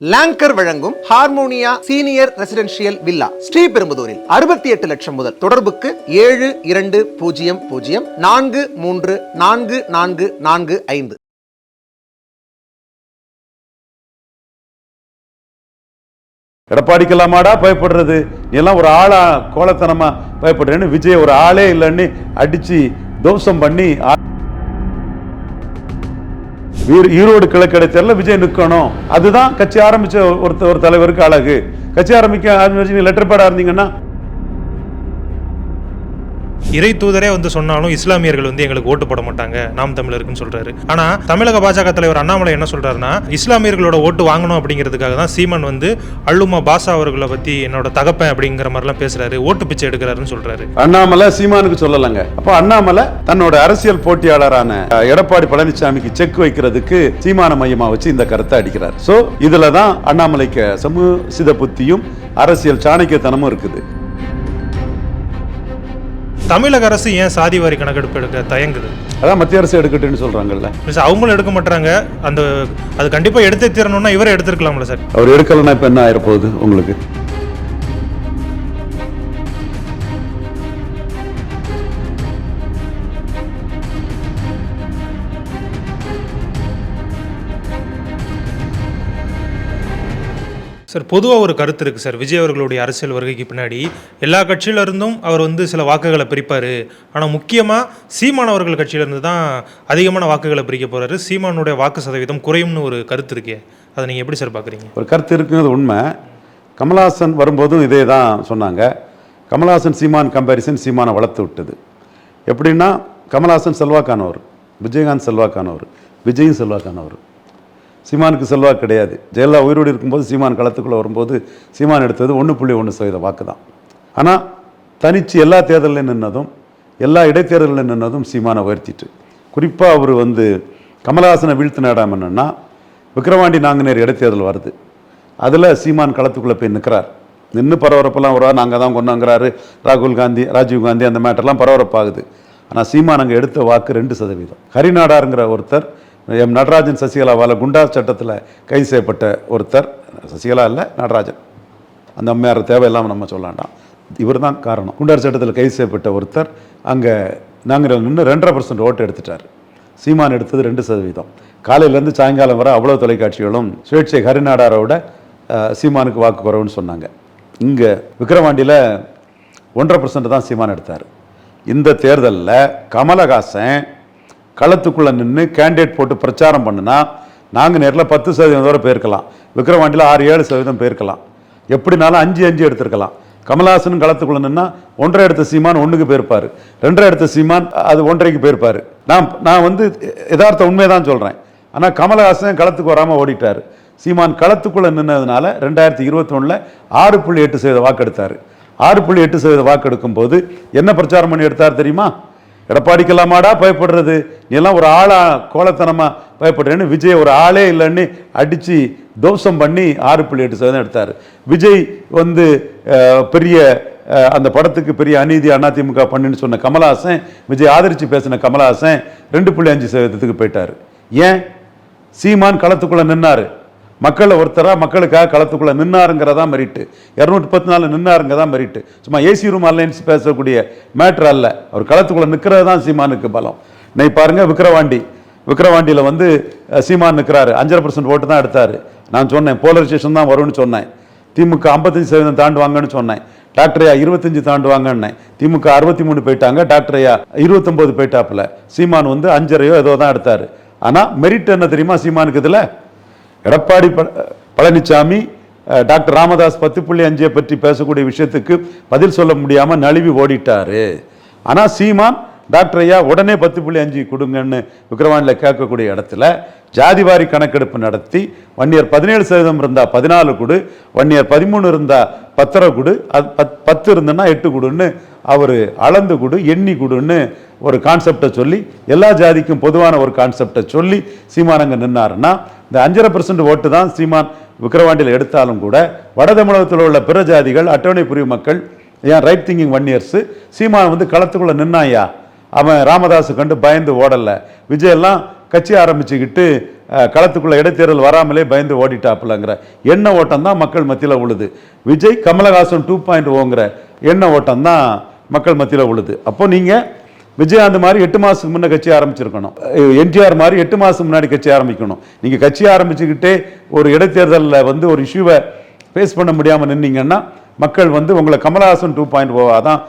Longer வழங்கும் Harmonia senior residential villa ஸ்ரீபெரும்புதூரில் அறுபத்தி எட்டு லட்சம் முதல் தொடர்புக்கு ஏழு இரண்டு பூஜ்ஜியம் பூஜ்ஜியம் நான்கு மூன்று நான்கு நான்கு நான்கு ஐந்து. எடப்பாடிக்கெல்லாமாடா பயப்படுறது? நீ எல்லாம் ஒரு ஆளா கோலத்தனமா பயப்படுறேன்னு விஜய் ஒரு ஆளே இல்லைன்னு அடிச்சு தோசம் பண்ணி ஈரோடு கிழக்கு இடைத்தேர்தலில் விஜய் நிற்கணும் அதுதான் கட்சி ஆரம்பித்த ஒருத்த ஒரு தலைவருக்கு அழகு. கட்சி ஆரம்பிக்க ஆரம்பிச்சு லெட்டர் பேடாக இருந்தீங்கன்னா இறை தூதரே வந்து சொன்னாலும் இஸ்லாமியர்கள் வந்து எங்களுக்கு ஓட்டு போட மாட்டாங்க. நாம் தமிழருக்குன்னு சொல்றாரு. ஆனா தமிழக பாஜக தலைவர் அண்ணாமலை என்ன சொல்றாருன்னா இஸ்லாமியர்களோட ஓட்டு வாங்கணும் அப்படிங்கிறதுக்காக தான் சீமான் வந்து அள்ளுமா பாஷா அவர்களை பத்தி என்னோட தகப்பன் அப்படிங்கிற மாதிரிலாம் பேசுறாரு. ஓட்டு பிச்சை எடுக்கிறாருன்னு சொல்றாரு. அண்ணாமலை சீமானுக்கு சொல்லலங்க. அப்போ அண்ணாமலை தன்னோட அரசியல் போட்டியாளரான எடப்பாடி பழனிசாமிக்கு செக் வைக்கிறதுக்கு சீமான மையமா வச்சு இந்த கருத்தை அடிக்கிறார். சோ இதுல தான் அண்ணாமலைக்கு சமூக புத்தியும் அரசியல் சாணக்கியத்தனமும் இருக்குது. தமிழக அரசு ஏன் சாதி வாரி கணக்கெடுப்பு எடுக்க தயங்குது? அதான் மத்திய அரசு எடுக்கட்டுன்னு சொல்றாங்கல்ல. Means அவங்களும் எடுக்க மாட்டாங்க அந்த அது கண்டிப்பா எடுத்தே தீரணும்னா இவரே எடுத்திருக்கலாம்ல சார் அவர் எடுக்கலைன்னா இப்ப என்ன ஆயிரப்போகுது உங்களுக்கு? சார் பொதுவாக ஒரு கருத்து இருக்குது சார். விஜய் அவர்களுடைய அரசியல் வருகைக்கு பின்னாடி எல்லா கட்சியில இருந்தும் அவர் வந்து சில வாக்குகளை பிரிப்பார். ஆனால் முக்கியமாக சீமான் அவர்கள் கட்சியிலேருந்து தான் அதிகமான வாக்குகளை பிரிக்க போகிறாரு சீமானுடைய வாக்கு சதவீதம் குறையும்னு ஒரு கருத்து இருக்கே. அதை நீங்கள் எப்படி சார் பார்க்குறீங்க ஒரு கருத்து இருக்குங்கிறது உண்மை. கமல்ஹாசன் வரும்போதும் இதே தான் சொன்னாங்க. கமல்ஹாசன் சீமான் கம்பேரிசன் சீமானை வளர்த்து விட்டது. எப்படின்னா கமல்ஹாசன் செல்வாக்கானவர் விஜயகாந்த் செல்வாக்கானவர் விஜயும் செல்வாக்கானவர். சீமானுக்கு செல்வாக்கு கிடையாது. ஜெயலலிதா உயிரோடு இருக்கும்போது சீமான் களத்துக்குள்ளே வரும்போது சீமான் எடுத்தது ஒன்று புள்ளி ஒன்று சதவீத வாக்கு தான் ஆனால் தனிச்சு எல்லா தேர்தலில் நின்னதும் எல்லா இடைத்தேர்தலில் நின்னதும் சீமானை உயர்த்திட்டு. குறிப்பாக அவர் வந்து கமலஹாசனை வீழ்த்து இடம் என்னன்னா விக்ரவாண்டி நாங்குநேர் இடைத்தேர்தல் வருது. அதில் சீமான் களத்துக்குள்ளே போய் நிற்கிறார் நின்று பரபரப்பெல்லாம் ஒரு நாங்கள் தான் கொண்டாங்கிறாரு ராகுல் காந்தி ராஜீவ் காந்தி அந்த மேட்டர்லாம் பரபரப்பாகுது. ஆனால் சீமான் அங்கே எடுத்த வாக்கு ரெண்டு சதவீதம். ஹரிநாடாருங்கிற ஒருத்தர் எம் நடராஜன் சசிகலாவால் குண்டா சட்டத்தில் கைது செய்யப்பட்ட ஒருத்தர் சசிகலா இல்லை நடராஜன். அந்த அம்மையார் தேவையில்லாமல் நம்ம சொல்லாண்டாம். இவர் தான் காரணம். குண்டார் சட்டத்தில் கைது செய்யப்பட்ட ஒருத்தர் அங்கே நாங்கள் நின்று ரெண்டரை பர்சன்ட் ஓட்டு எடுத்துட்டார். சீமான் எடுத்தது ரெண்டு சதவீதம். காலையிலேருந்து சாயங்காலம் வரை அவ்வளோ தொலைக்காட்சிகளும் சுயேட்சை ஹரிநாடாரோட சீமானுக்கு வாக்கு குறைவுன்னு சொன்னாங்க. இங்கே விக்கிரவாண்டியில் ஒன்றரை பர்சன்ட் தான் சீமான் எடுத்தார். இந்த தேர்தலில் கமலஹாசன் களத்துக்குள்ளே நின்று கேண்டிடேட் போட்டு பிரச்சாரம் பண்ணுனா நாங்கள் நேரில் பத்து சதவீதம் வரை போயிருக்கலாம். விக்ரவாண்டியில் ஆறு ஏழு சதவீதம் போயிருக்கலாம். எப்படினாலும் அஞ்சு அஞ்சு எடுத்திருக்கலாம். கமல்ஹாசன் களத்துக்குள்ள நின்னா ஒன்றரை எடுத்த சீமான் ஒன்றுக்கு போயிருப்பார். ரெண்டரை எடுத்த சீமான் அது ஒன்றரைக்கு போயிருப்பார். நான் நான் வந்து யதார்த்த உண்மையை தான் சொல்கிறேன் ஆனால் கமலஹாசன் களத்துக்கு வராமல் ஓடிட்டார். சீமான் களத்துக்குள்ளே நின்னதுனால ரெண்டாயிரத்தி இருபத்தி ஆறு புள்ளி எட்டு சதவீத வாக்கு எடுத்தார் ஆறு புள்ளி எட்டு சதவீத வாக்கு எடுக்கும்போது என்ன பிரச்சாரம் பண்ணி எடுத்தார் தெரியுமா? எடப்பாடிக்கெல்லாமாடா பயப்படுறது? நீ எல்லாம் ஒரு ஆளா கோலத்தனமா பயப்படுறேன்னு விஜய் ஒரு ஆளே இல்லைன்னு அடித்து தோசம் பண்ணி ஆறு புள்ளி எட்டு சதவீதம் எடுத்தார். விஜய் வந்து பெரிய அந்த படத்துக்கு பெரிய அநீதி அதிமுக பண்ணுன்னு சொன்ன கமலஹாசன் விஜய் ஆதரிச்சு பேசின கமலஹாசன் ரெண்டு புள்ளி அஞ்சு சதவீதத்துக்கு போயிட்டார். ஏன்? சீமான் களத்துக்குள்ளே நின்னார். மக்களை ஒருத்தராக மக்களுக்காக களத்துக்குள்ளே நின்னாருங்கிறதா மெரிட்டு. இரநூத்தி முப்பத்தி நாலு நின்னாருங்க தான் மெரிட்டு. சும்மா ஏசி ரூம் அலைன்ஸ் பேசக்கூடிய மேட்ரு அல்ல. அவர் களத்துக்குள்ளே நிற்கிறது தான் சீமானுக்கு பலம். இன்னைக்கு பாருங்க விக்ரவாண்டி விக்ரவாண்டியில் வந்து சீமான் நிற்கிறாரு அஞ்சரை பர்சன்ட் ஓட்டு தான் எடுத்தார். நான் சொன்னேன் போலரைசேஷன் தான் வரும்னு சொன்னேன். திமுக ஐம்பத்தஞ்சு சதவீதம் தாண்டுவாங்கன்னு சொன்னேன். டாக்டரையா இருபத்தஞ்சு தாண்டுவாங்கன்னேன் திமுக அறுபத்தி மூணு போயிட்டாங்க டாக்டரையா இருபத்தொம்போது போயிட்டாப்புல. சீமான் வந்து அஞ்சரையோ ஏதோ தான் எடுத்தார். ஆனால் மெரிட் என்ன தெரியுமா சீமானுக்கு இதில்? எடப்பாடி பழனிசாமி டாக்டர் ராமதாஸ் பத்து புள்ளி அஞ்சை பற்றி பேசக்கூடிய விஷயத்துக்கு பதில் சொல்ல முடியாமல் நழுவி ஓடிட்டாரு. ஆனால் சீமான் டாக்டர் ஐயா உடனே பத்து புள்ளி அஞ்சு கொடுங்கன்னு விக்ரவாணியில் கேட்கக்கூடிய இடத்துல ஜாதிவாரி கணக்கெடுப்பு நடத்தி வன்னியர் பதினேழு சதவீதம் இருந்தால் பதினாலு கொடு வன்னியர் பதிமூணு இருந்தால் பத்தரை கொடு அது பத் பத்து இருந்ததுன்னா எட்டு கொடுன்னு அவர் அளந்து கொடு எண்ணி கொடுன்னு ஒரு கான்செப்டை சொல்லி எல்லா ஜாதிக்கும் பொதுவான ஒரு கான்செப்டை சொல்லி சீமான் அங்கே நின்னாருன்னா இந்த அஞ்சரை பர்சன்ட் ஓட்டு தான் சீமான் விக்கிரவாண்டியில் எடுத்தாலும் கூட வட தமிழகத்தில் உள்ள பிற ஜாதிகள் அட்டவணை பிரிவு மக்கள் ஏன் right thinking one years Seeman வந்து களத்துக்குள்ளே நின்னாயா? அவன் ராமதாஸு கண்டு பயந்து ஓடலை. விஜய் எல்லாம் கட்சி ஆரம்பிச்சுக்கிட்டு களத்துக்குள்ளே இடைத்தேர்தல் வராமலே பயந்து ஓடிட்டாப்புலங்கிற. எண்ண ஓட்டம் தான் மக்கள் மத்தியில் உழுது. விஜய் கமலஹாசன் டூ பாயிண்ட் ஓங்கிற எண்ண ஓட்டம் தான் மக்கள் மத்தியில் உழுது அப்போ நீங்கள் விஜயகாந்த் மாதிரி எட்டு மாதத்துக்கு முன்னே கட்சி ஆரம்பிச்சிருக்கணும். என்டிஆர் மாதிரி எட்டு மாதம் முன்னாடி கட்சி ஆரம்பிக்கணும். நீங்கள் கட்சி ஆரம்பிச்சுக்கிட்டே ஒரு இடைத்தேர்தலில் வந்து ஒரு இஷ்யூவை ஃபேஸ் பண்ண முடியாமல் நின்னீங்கன்னா மக்கள் வந்து உங்களை கமலஹாசன் டூ பாயிண்ட் ஓவாக தான்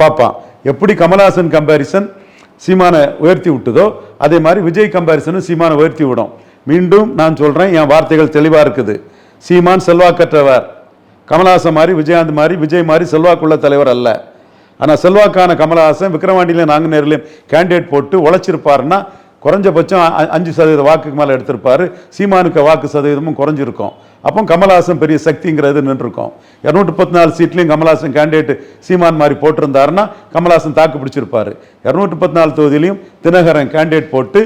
பார்ப்பான். எப்படி கமலஹாசன் கம்பேரிசன் சீமானை உயர்த்தி விட்டுதோ அதே மாதிரி விஜய் கம்பேரிசனும் சீமானை உயர்த்தி விடும். மீண்டும் நான் சொல்கிறேன் என் வார்த்தைகள் தெளிவாக இருக்குது. சீமான் செல்வாக்கற்றவர். கமலஹாசன் மாதிரி விஜயகாந்த் மாதிரி விஜய் மாதிரி செல்வாக்குள்ள தலைவர் அல்ல. ஆனால் செல்வாக்கான கமலஹாசன் விக்ரவாண்டியிலும் நாங்குநேரிலையும் கேண்டிடேட் போட்டு உழைச்சிருப்பாருன்னா குறைஞ்சபட்சம் அஞ்சு சதவீத வாக்குக்கு மேலே எடுத்திருப்பார். சீமானுக்கு வாக்கு சதவீதமும் குறைஞ்சிருக்கும். அப்போ கமலஹாசன் பெரிய சக்திங்கிறது நின்றுருக்கும். இரநூற்றி பத்து நாலு சீட்லேயும் கமலஹாசன் கேண்டிடேட் சீமான் மாதிரி போட்டிருந்தாருன்னா கமலஹாசன் தாக்கு பிடிச்சிருப்பாரு. இரநூற்றி பத்து நாலு தொகுதியிலையும் தினகரன் கேண்டிடேட் போட்டு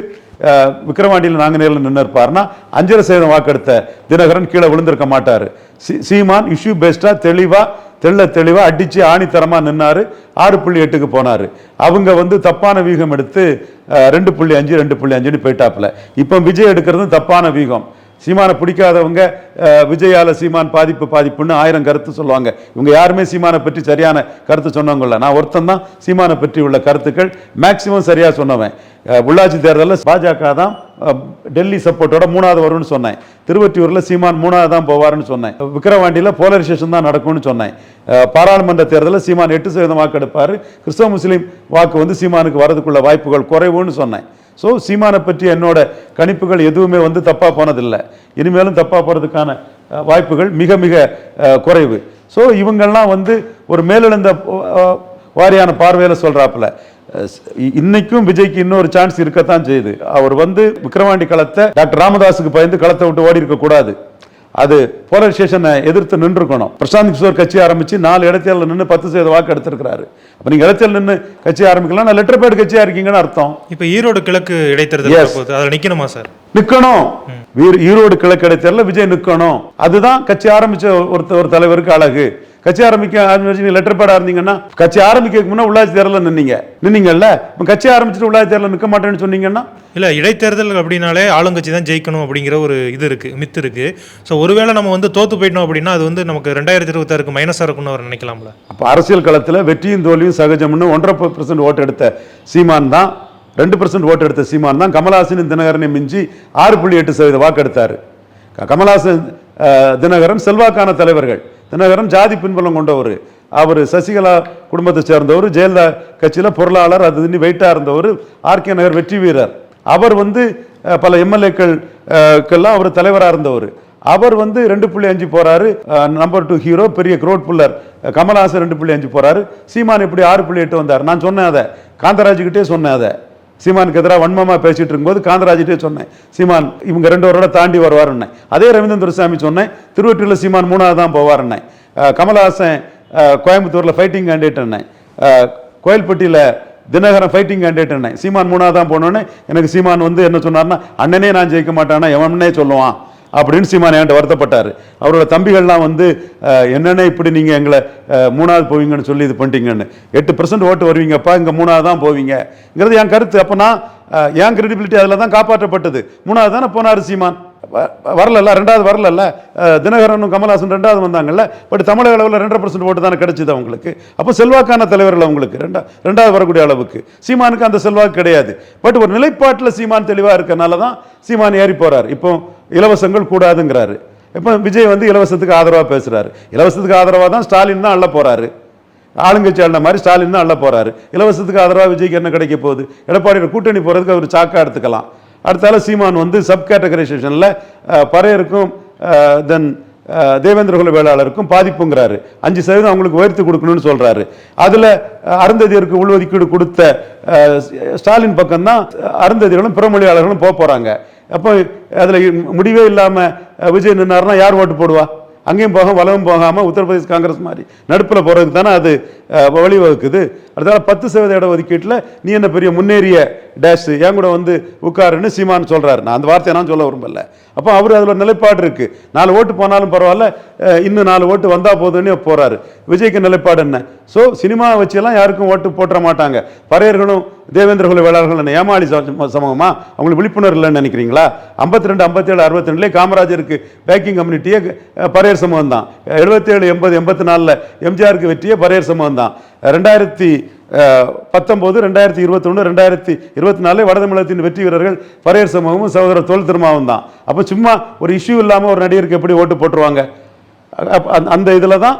விக்ரவாண்டியில் நாங்குநேரில் நின்று இருப்பாருன்னா அஞ்சரை சதவீதம் வாக்கெடுத்த தினகரன் கீழே விழுந்திருக்க மாட்டார். சீமான் இஷ்யூ பேஸ்டாக தெளிவாக தெள்ள தெளிவாக அடித்து ஆணித்தரமாக நின்னார். ஆறு புள்ளி எட்டுக்கு போனார். அவங்க வந்து தப்பான வீகம் எடுத்து ரெண்டு புள்ளி அஞ்சு ரெண்டு புள்ளி அஞ்சுன்னு போயிட்டாப்புல. இப்போ விஜய் எடுக்கிறது தப்பான வீகம். சீமானை பிடிக்காதவங்க விஜயால சீமான் பாதிப்பு பாதிப்புன்னு ஆயிரம் கருத்து சொல்லுவாங்க. இவங்க யாருமே சீமானை பற்றி சரியான கருத்து சொன்னவங்கள நான் ஒருத்தன் தான் சீமானை பற்றி உள்ள கருத்துக்கள் மேக்சிமம் சரியாக சொன்னவன். உள்ளாட்சி தேர்தலில் பாஜக தான் டெல்லி சப்போர்ட்டோட மூணாவது வரும்னு சொன்னேன். திருவற்றியூரில் சீமான் மூணாவது தான் போவாருன்னு சொன்னேன். விக்கிரவாண்டியில் போலரைசேஷன் தான் நடக்கும்னு சொன்னேன். பாராளுமன்ற தேர்தலில் சீமான் எட்டு சதவீதம் வாக்கு எடுப்பார். கிறிஸ்தவ முஸ்லீம் வாக்கு வந்து சீமானுக்கு வரதுக்குள்ள வாய்ப்புகள் குறைவுன்னு சொன்னேன். ஸோ சீமானை பற்றி என்னோட கணிப்புகள் எதுவுமே வந்து தப்பாக போனதில்லை. இனிமேலும் தப்பாக போகிறதுக்கான வாய்ப்புகள் மிக மிக குறைவு. ஸோ இவங்கெல்லாம் வந்து ஒரு மேலெழுந்த வாரியான பார்வையில் சொல்கிறாப்புல இன்னைக்கும் விஜய்க்கு இன்னொரு சான்ஸ் இருக்கத்தான் செய்யுது. அவர் வந்து விக்ரவாண்டி களத்தை டாக்டர் ராமதாஸுக்கு பயந்து களத்தை விட்டு ஓடி இருக்கக்கூடாது அது போலரைசேஷனை எதிர்த்து நின்றுக்கணும். பிரசாந்த் கிஷோர் கட்சி ஆரம்பிச்சு நாலு இடத்துல நின்று பத்து சதவீத வாக்கு எடுத்திருக்கிறாரு. அப்ப நீங்க இடத்துல நின்று கட்சி ஆரம்பிக்கலாம் லெட்டர் பேட் கட்சியா இருக்கீங்கன்னு அர்த்தம். இப்போ ஈரோடு கிழக்கு இடைத்தேர்தல் அதில் நிக்கணுமா சார்? நிக்கணும். வீர- ஈரோடு கிழக்கு இடைத்தேர்தல விஜய் நிக்கணும். அதுதான் கட்சி ஆரம்பிச்ச ஒருத்த ஒரு தலைவருக்கு அழகு. கட்சி ஆரம்பிக்க ஆரம்பிச்சு லெட்டர் பேடா இருந்தீங்கன்னா கட்சி ஆரம்பிக்கிறதுக்கு முன்ன உள்ளாட்சி தேர்தலில் நின்னீங்க. நின்னீங்கல்ல? இப்ப கட்சி ஆரம்பிச்சுட்டு உள்ளாட்சி தேர்தலில் நிக்க மாட்டேன்னு சொன்னீங்கன்னா? இல்ல இடைத்தேர்தல் அப்படின்னாலே ஆளுங்கட்சி தான் ஜெயிக்கணும் அப்படிங்கிற ஒரு இது இருக்கு மித்து இருக்கு. ஸோ ஒருவேளை நம்ம வந்து தோத்து போயிட்டோம் அப்படின்னா அது வந்து நமக்கு ரெண்டாயிரத்தி இருபத்தாறுக்கு மைனஸாக இருக்கும்னு அவர் நினைக்கலாம்ல? அப்போ அரசியல் களத்தில் வெற்றியும் தோல்வியும் சகஜம்னு ஒன்றரை பர்சன்ட் ஓட்டு எடுத்த சீமான் தான் ரெண்டு பர்சன்ட் ஓட்டு எடுத்த சீமான் தான் கமலஹாசன் தினகரனை மிஞ்சி ஆறு புள்ளி எட்டு சதவீத வாக்கு எடுத்தார். கமலஹாசன் தினகரன் செல்வாக்கான தலைவர்கள். தினகரன் ஜாதி பின்பலம் கொண்டவர். அவர் சசிகலா குடும்பத்தை சேர்ந்தவர் ஜெயலலிதா கட்சியில் பொருளாளர் அது இன்னி வெயிட்டாக இருந்தவர் ஆர்கே நகர் வெற்றி வீரர். அவர் வந்து பல எம்எல்ஏக்கள்லாம் அவர் தலைவராக இருந்தவர். அவர் வந்து ரெண்டு புள்ளி அஞ்சு போறாரு நம்பர் டூ ஹீரோ பெரிய க்ரோட் புல்லர் கமல்ஹாசன் ரெண்டு புள்ளி அஞ்சு போறாரு. சீமான் இப்படி ஆறு புள்ளி எட்டு வந்தார்? நான் சொன்னேன் அதை. காந்தராஜுக்கிட்டே சொன்னேன் அதை. சீமானுக்கு எதிராக வன்மமாக பேசிகிட்டு இருக்கும்போது காந்தராஜிட்டே சொன்னேன். சீமான் இவங்க ரெண்டு வருட தாண்டி வருவாருன்னு. அதே ரவீந்திரன் துரைசாமி சொன்னேன் திருவொற்றியூரில் சீமான் மூணாவது தான் போவாருன்னு. Kamal Haasan Kamal Haasan ah, fighting candidate கோயில்பட்டியில் தினகரன் ஃபைட்டிங் கேண்டிடேட் சீமான் மூணாவது தான் போனோன்னே எனக்கு சீமான் வந்து என்ன சொன்னார்னா அண்ணனே நான் ஜெயிக்க மாட்டானா எவனே சொல்லுவான். அப்படின்னு சீமான் என்கிட்ட வருத்தப்பட்டார். அவரோட தம்பிகள்லாம் வந்து என்னென்ன இப்படி நீங்கள் எங்களை மூணாவது போவீங்கன்னு சொல்லி இது பண்ணிட்டீங்கன்னு. எட்டு பர்சன்ட் ஓட்டு வருவீங்கப்பா இங்கே மூணாவது தான் போவீங்கிறது என் கருத்து. அப்போ நான் என் கிரெடிபிலிட்டி அதில் தான் காப்பாற்றப்பட்டது. மூணாவது தானே போனார் சீமான். வரலல்ல ரெண்டாவது வரலல்ல. தினகரனும் கமல்ஹாசன் ரெண்டாவது வந்தாங்கல்ல. பட் தமிழக அளவில் ரெண்டரை பர்சன்ட் ஓட்டு தானே கிடச்சிது அவங்களுக்கு. அப்போ செல்வாக்கான தலைவர்கள் அவங்களுக்கு ரெண்டா ரெண்டாவது வரக்கூடிய அளவுக்கு. சீமானுக்கு அந்த செல்வாக்கு கிடையாது. பட் ஒரு நிலைப்பாட்டில் சீமான் தெளிவாக இருக்கனால தான் சீமான் ஏறி போகிறார் இப்போ இலவசங்கள் கூடாதுங்கிறாரு. இப்போ விஜய் வந்து இலவசத்துக்கு ஆதரவாக பேசுகிறாரு இலவசத்துக்கு ஆதரவாக தான் ஸ்டாலின் தான் அள்ள போகிறாரு ஆளுங்கட்சி அள்ள மாதிரி ஸ்டாலின் தான் அள்ள போகிறாரு இலவசத்துக்கு ஆதரவாக விஜய்க்கு என்ன கிடைக்க போகுது? எடப்பாடியோட கூட்டணி போகிறதுக்கு அவர் சாக்கா எடுத்துக்கலாம். அடுத்தால சீமான் வந்து சப் கேட்டகரைசேஷனில் பறையருக்கும் தென் தேவேந்திர குல வேளாளருக்கும் பாதிப்புங்கிறாரு. அஞ்சு சதவீதம் அவங்களுக்கு உயர்த்தி கொடுக்கணும்னு சொல்கிறாரு அதில் அருந்ததியருக்கு உள்ஒதுக்கீடு கொடுத்த ஸ்டாலின் பக்கம் தான் பிற பிறமொழியாளர்களும் போக போகிறாங்க அப்போ அதில் முடிவே இல்லாமல் விஜய் நின்னார்னா யார் ஓட்டு போடுவா? அங்கேயும் போக வலவும் போகாமல் உத்தரப்பிரதேச காங்கிரஸ் மாதிரி நடுப்பில் போகிறதுக்கு தானே அது வழிவகுக்குது. அடுத்தால பத்து சதவீத இட ஒதுக்கீட்டில் நீ என்ன பெரிய முன்னேறிய டேஷ் என் கூட வந்து உட்காருன்னு சீமான் சொல்கிறாரு நான் அந்த வார்த்தையை நான் சொல்ல விரும்பல. அப்போ அவர் அதில் ஒரு நிலைப்பாடு இருக்குது நாலு ஓட்டு போனாலும் பரவாயில்ல இன்னும் நாலு ஓட்டு வந்தால் போதுன்னு போகிறாரு விஜய்க்கு நிலைப்பாடு என்ன? ஸோ சினிமா வச்செல்லாம் யாருக்கும் ஓட்டு போட்டுற மாட்டாங்க. பறையர்களும் தேவேந்திர குல வேளாளர்கள் என்ன ஏமாளி சம- சமூகமா? அவங்களுக்கு விழிப்புணர்வு இல்லைன்னு நினைக்கிறீங்களா? ஐம்பத்தி ரெண்டு ஐம்பத்தேழு அறுபத்தி ரெண்டுலேயே காமராஜருக்கு பேக்கிங் கம்யூனிட்டியே பரையர் சமூகம் தான் எழுபத்தேழு எண்பது எண்பத்தி நாலில் எம்ஜிஆருக்கு வெற்றியே பரையர் சமூகம் தான் ரெண்டாயிரத்தி பத்தொம்போது ரெண்டாயிரத்தி இருபத்தொன்று ரெண்டாயிரத்தி இருபத்தி நாலு வடதமிழகத்தின் வெற்றி வீரர்கள் பரையர் சமூகமும் சகோதரர் தோல் திருமாவும் தான் அப்போ சும்மா ஒரு இஷ்யூ இல்லாமல் ஒரு நடிகருக்கு எப்படி ஓட்டு போட்டுருவாங்க? அந்த- அந்த இதில் தான்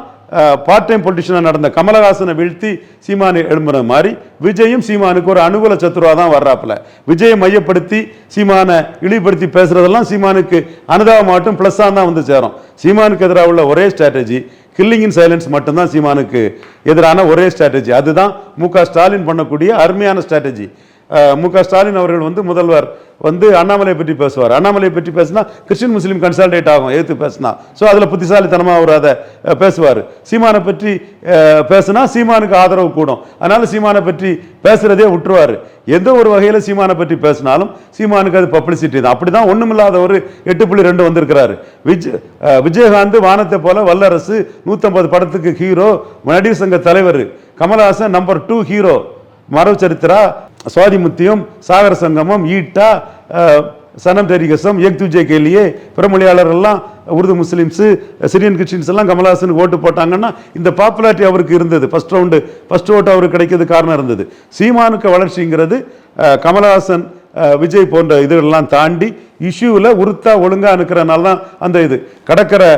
பார்ட் டைம் பொலிட்டிஷனாக நடந்த கமலஹாசனை வீழ்த்தி சீமானை எழும்புற மாதிரி விஜயும் சீமானுக்கு ஒரு அனுகூல சத்துருவா தான் வர்றாப்புல. விஜயை மையப்படுத்தி சீமானை இழிவுபடுத்தி பேசுறதெல்லாம் சீமானுக்கு அனுதாபமாகட்டும் ப்ளஸ்ஸாக தான் வந்து சேரும். சீமானுக்கு எதிராக உள்ள ஒரே ஸ்ட்ராட்டஜி கில்லிங் இன் சைலன்ஸ் மட்டும்தான் சீமானுக்கு எதிரான ஒரே ஸ்ட்ராட்டஜி அதுதான் மு க ஸ்டாலின் பண்ணக்கூடிய அருமையான ஸ்ட்ராட்டஜி மு க ஸ்டாலின் அவர்கள் வந்து முதல்வர் வந்து அண்ணாமலை பற்றி பேசுவார். அண்ணாமலை பற்றி பேசினா கிறிஸ்டின் முஸ்லீம் கன்சல்டேட் ஆகும் எதிர்த்து பேசினா. ஸோ அதில் புத்திசாலித்தனமாக அவர் அதை பேசுவார். சீமானை பற்றி பேசுனா சீமானுக்கு ஆதரவு கூடும். அதனால் சீமானை பற்றி பேசுகிறதே விட்டுருவார் எந்த ஒரு வகையில் சீமானை பற்றி பேசினாலும் சீமானுக்கு அது பப்ளிசிட்டி தான். அப்படி தான் ஒன்றுமில்லாத ஒரு எட்டு புள்ளி ரெண்டு வந்திருக்கிறாரு. விஜ் விஜயகாந்த் வானத்தை போல வல்லரசு நூற்றம்பது படத்துக்கு ஹீரோ நடிகர் சங்க தலைவர். Kamal Haasan number two hero Maro Charitra Swathi Muthyam Sagara Sangamam eta சனம் தெரிகசம் ஏக் துஜே கேலியே பிறமொழியாளர் எல்லாம் உருது முஸ்லீம்ஸு சிரியன் கிறிஸ்டின்ஸ் எல்லாம் கமல்ஹாசனுக்கு ஓட்டு போட்டாங்கன்னா இந்த பாப்புலாரிட்டி அவருக்கு இருந்தது. ஃபர்ஸ்ட் ரவுண்டு ஃபர்ஸ்ட் ஓட்டு அவருக்கு கிடைக்கிறது காரணம் இருந்தது. சீமானுக்கு வளர்ச்சிங்கிறது கமல்ஹாசன் கமலஹாசன் விஜய் போன்ற இதுகளெல்லாம் தாண்டி இஷ்யூவில் உருத்தா ஒழுங்காக இருக்கிறனால தான் அந்த இது. கடற்கரை